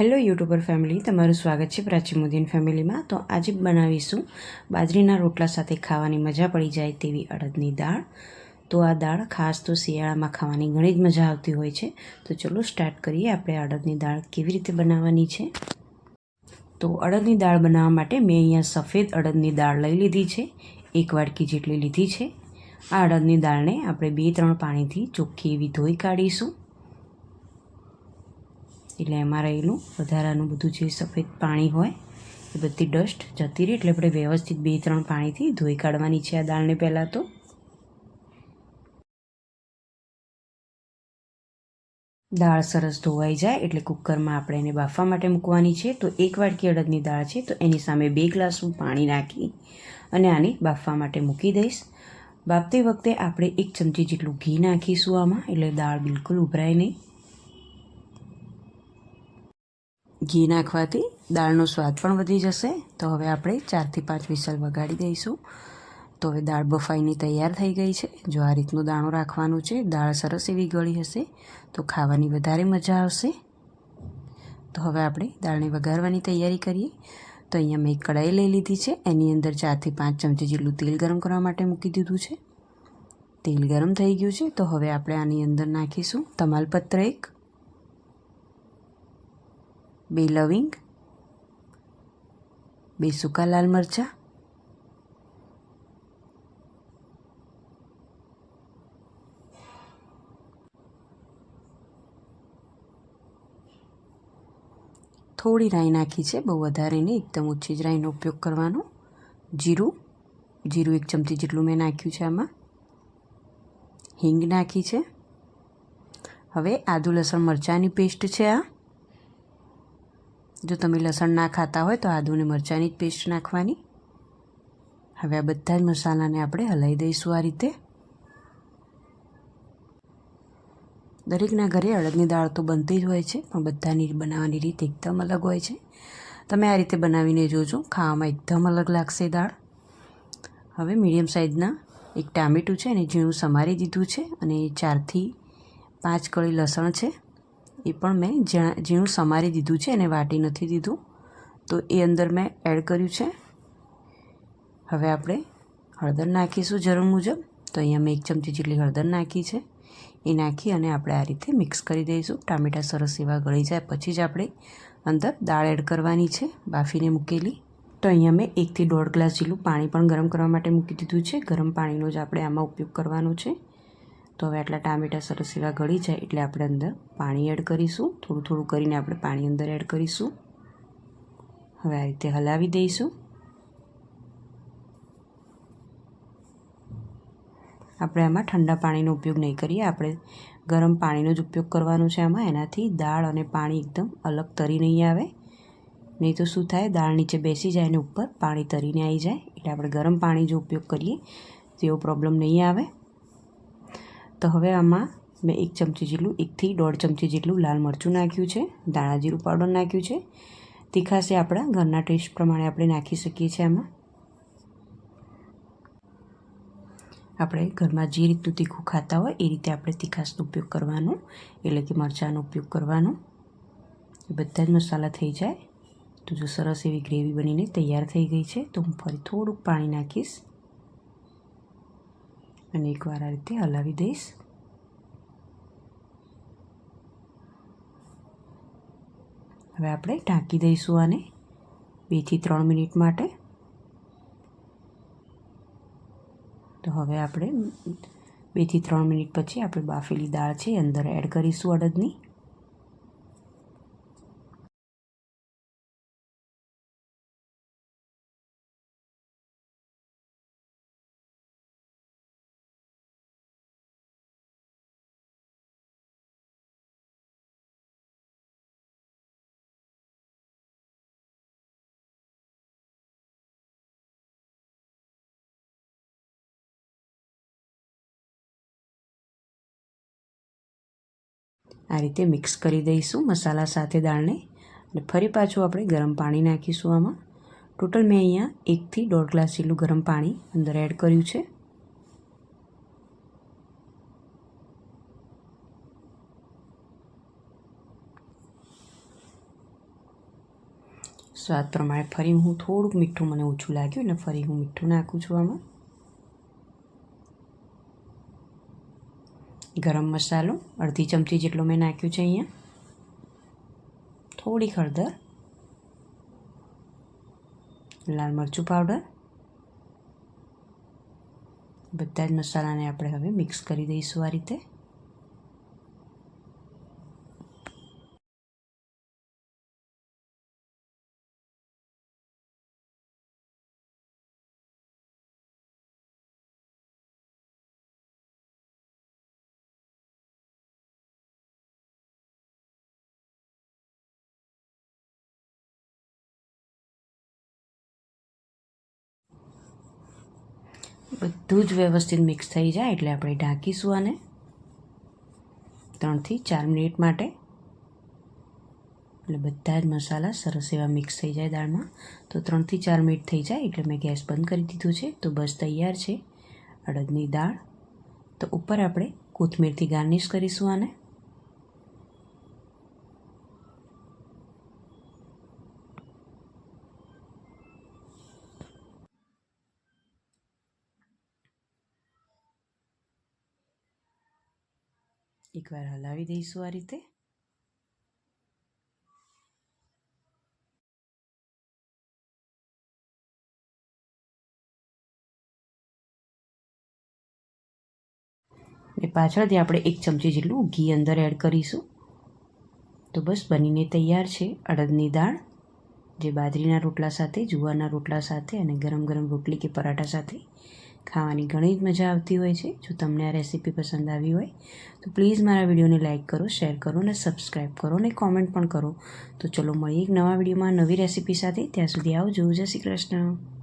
Hello YouTuber family તમારું સ્વાગત છે પ્રાચી મોદીન ફેમિલીમાં તો આજે બનાવીશું બાજરીના રોટલા સાથે ખાવાની મજા પડી જાય તેવી અડદની દાળ. તો આ દાળ ખાસ તો શિયાળામાં ખાવાની ઘણી જ મજા આવતી હોય છે. તો ચલો સ્ટાર્ટ કરીએ આપણે અડદની દાળ કેવી રીતે બનાવવાની છે. તો અડદની દાળ બનાવવા માટે મેં અહીંયા સફેદ અડદની દાળ લઈ લીધી છે. એક વાટકી જેટલી લીધી છે. આ અડદની દાળને આપણે બે ત્રણ પાણીથી ચોખ્ખી એવી ધોઈ કાઢીશું. એટલે એમાં રહેલું વધારાનું બધું જે સફેદ પાણી હોય, એ બધી ડસ્ટ જતી રહે એટલે આપણે વ્યવસ્થિત બે ત્રણ પાણીથી ધોઈ કાઢવાની છે આ દાળને પહેલાં તો. દાળ સરસ ધોવાઈ જાય એટલે કુકરમાં આપણે એને બાફવા માટે મૂકવાની છે. તો એક વાટકી અડદની દાળ છે, તો એની સામે બે ગ્લાસ હું પાણી નાખી અને આને બાફવા માટે મૂકી દઈશ. બાફતી વખતે આપણે એક ચમચી જેટલું ઘી નાખીશું આમાં, એટલે દાળ બિલકુલ ઉભરાય નહીં. ઘી નાખવાથી દાળનો સ્વાદ પણ વધી જશે. તો હવે આપણે ચારથી પાંચ વિસલ વગાડી દઈશું. તો હવે દાળ બફાઈની તૈયાર થઈ ગઈ છે. જો આ રીતનું દાણો રાખવાનું છે, દાળ સરસ એવી ગળી હશે તો ખાવાની વધારે મજા આવશે. તો હવે આપણે દાળને વઘારવાની તૈયારી કરીએ. તો અહીંયા મેં એક કઢાઈ લઈ લીધી છે. એની અંદર ચારથી પાંચ ચમચી જેટલું તેલ ગરમ કરવા માટે મૂકી દીધું છે. તેલ ગરમ થઈ ગયું છે. તો હવે આપણે આની અંદર નાખીશું તમાલપત્ર એક બે લવિંગ, બે સૂકા લાલ મરચાં, થોડી રાઈ નાખી છે, બહુ વધારે નહીં, એકદમ ઓછી જ રાઈનો ઉપયોગ કરવાનો. જીરું જીરું એક ચમચી જેટલું મેં નાખ્યું છે આમાં. હિંગ નાખી છે. હવે આદુ લસણ મરચાંની પેસ્ટ છે આ. જો તમે લસણ ના ખાતા હોય તો આદુને મરચાંની જ પેસ્ટ નાખવાની. હવે આ બધા જ મસાલાને આપણે હલાવી દઈશું આ રીતે. દરેકના ઘરે અડદની દાળ તો બનતી જ હોય છે, પણ બધાની બનાવવાની રીત એકદમ અલગ હોય છે. તમે આ રીતે બનાવીને જોજો, ખાવામાં એકદમ અલગ લાગશે દાળ. હવે મીડિયમ સાઇઝના એક ટામેટું છે અને ઝીણું સમારી દીધું છે, અને ચારથી પાંચ કળી લસણ છે. એ પણ મેં ઝીણું સમારી દીધું છે એને વાટી નથી દીધું. તો એ અંદર મેં એડ કર્યું છે. હવે આપણે હળદર નાખીશું જરૂર મુજબ. તો અહીંયા મેં એક ચમચી જેટલી હળદર નાખી છે. એ નાખી અને આપણે આ રીતે મિક્સ કરી દઈશું. ટામેટાં સરસ એવા ગળી જાય. પછી જ આપણે અંદર દાળ એડ કરવાની છે, બાફીને મૂકેલી. તો અહીંયા મેં એકથી દોઢ ગ્લાસ જેટલું પાણી પણ ગરમ કરવા માટે મૂકી દીધું છે. ગરમ પાણીનો જ આપણે આમાં ઉપયોગ કરવાનો છે. તો હવે આટલા ટામેટાં સરસ એવા ગળી જાય એટલે આપણે અંદર પાણી એડ કરીશું. થોડું થોડું કરીને આપણે પાણી અંદર એડ કરીશું. હવે આ રીતે હલાવી દઈશું. આપણે આમાં ઠંડા પાણીનો ઉપયોગ નહીં કરીએ. આપણે ગરમ પાણીનો જ ઉપયોગ કરવાનો છે આમાં. એનાથી દાળ અને પાણી એકદમ અલગ તરી નહીં આવે. નહીં તો શું થાય? દાળ નીચે બેસી જાય અને ઉપર પાણી તરીને આવી જાય. એટલે આપણે ગરમ પાણી જો ઉપયોગ કરીએ તો એવો પ્રોબ્લેમ નહીં આવે. તો હવે આમાં મેં એક ચમચી જેટલું, એકથી દોઢ ચમચી જેટલું લાલ મરચું નાખ્યું છે દાણા જીરું પાવડર નાખ્યું છે. તીખાશે આપણા, ઘરના ટેસ્ટ પ્રમાણે આપણે નાખી શકીએ છીએ આમાં. આપણે ઘરમાં જે રીતનું તીખું ખાતા હોય એ રીતે આપણે તીખાશનો ઉપયોગ કરવાનો, એટલે કે મરચાંનો ઉપયોગ કરવાનો. બધા જ મસાલા થઈ જાય. તો જો સરસ એવી ગ્રેવી બનીને તૈયાર થઈ ગઈ છે, તો હું ફરી થોડુંક પાણી નાખીશ. અને એકવાર આ રીતે હલાવી દઈશ હવે આપણે ઢાંકી દઈશું આને બેથી ત્રણ મિનિટ માટે. તો હવે આપણે બેથી ત્રણ મિનિટ પછી આપણે બાફેલી દાળ છે અંદર એડ કરીશું અડદની. આ રીતે મિક્સ કરી દઈશું મસાલા સાથે દાળને અને ફરી પાછું આપણે ગરમ પાણી નાખીશું આમાં. ટોટલ મેં અહીંયા એકથી દોઢ ગ્લાસ જેટલું ગરમ પાણી અંદર એડ કર્યું છે. સ્વાદ પ્રમાણે ફરી હું થોડુંક મીઠું, મને ઓછું લાગ્યું એટલે ફરી હું મીઠું નાખું છું આમાં. ગરમ મસાલો, અડધી ચમચી જેટલો મેં નાખ્યું છે અહીંયા. થોડી હળદર, લાલ મરચું પાવડર. બધા જ મસાલાને આપણે હવે મિક્સ કરી દઈશું આ રીતે. બધું જ વ્યવસ્થિત મિક્સ થઈ જાય એટલે આપણે ઢાંકીશું આને ત્રણથી ચાર મિનિટ માટે. એટલે બધા જ મસાલા સરસ એવા મિક્સ થઈ જાય દાળમાં. તો ત્રણથી ચાર મિનિટ થઈ જાય એટલે મેં ગેસ બંધ કરી દીધું છે. તો બસ તૈયાર છે અડદની દાળ. તો ઉપર આપણે કોથમીરથી ગાર્નિશ કરીશું આને. એકવાર હલાવી દઈશું આ રીતે. ને પાછળથી આપણે એક ચમચી જેટલું ઘી અંદર એડ કરીશું. તો બસ બનીને તૈયાર છે અડદની દાળ, જે બાજરીના રોટલા સાથે, જુવારના રોટલા સાથે અને ગરમ ગરમ રોટલી કે પરાઠા સાથે. ખાવાની ઘણી જ મજા આવતી હોય છે. જો તમને આ રેસીપી પસંદ આવી હોય, તો પ્લીઝ મારા વિડીયોને લાઇક કરો, શેર કરો અને સબસ્ક્રાઈબ કરો અને કોમેન્ટ પણ કરો. તો ચલો મળીએ એક નવા વિડીયોમાં નવી રેસીપી સાથે. ત્યાં સુધી આવજો. જય શ્રી કૃષ્ણ.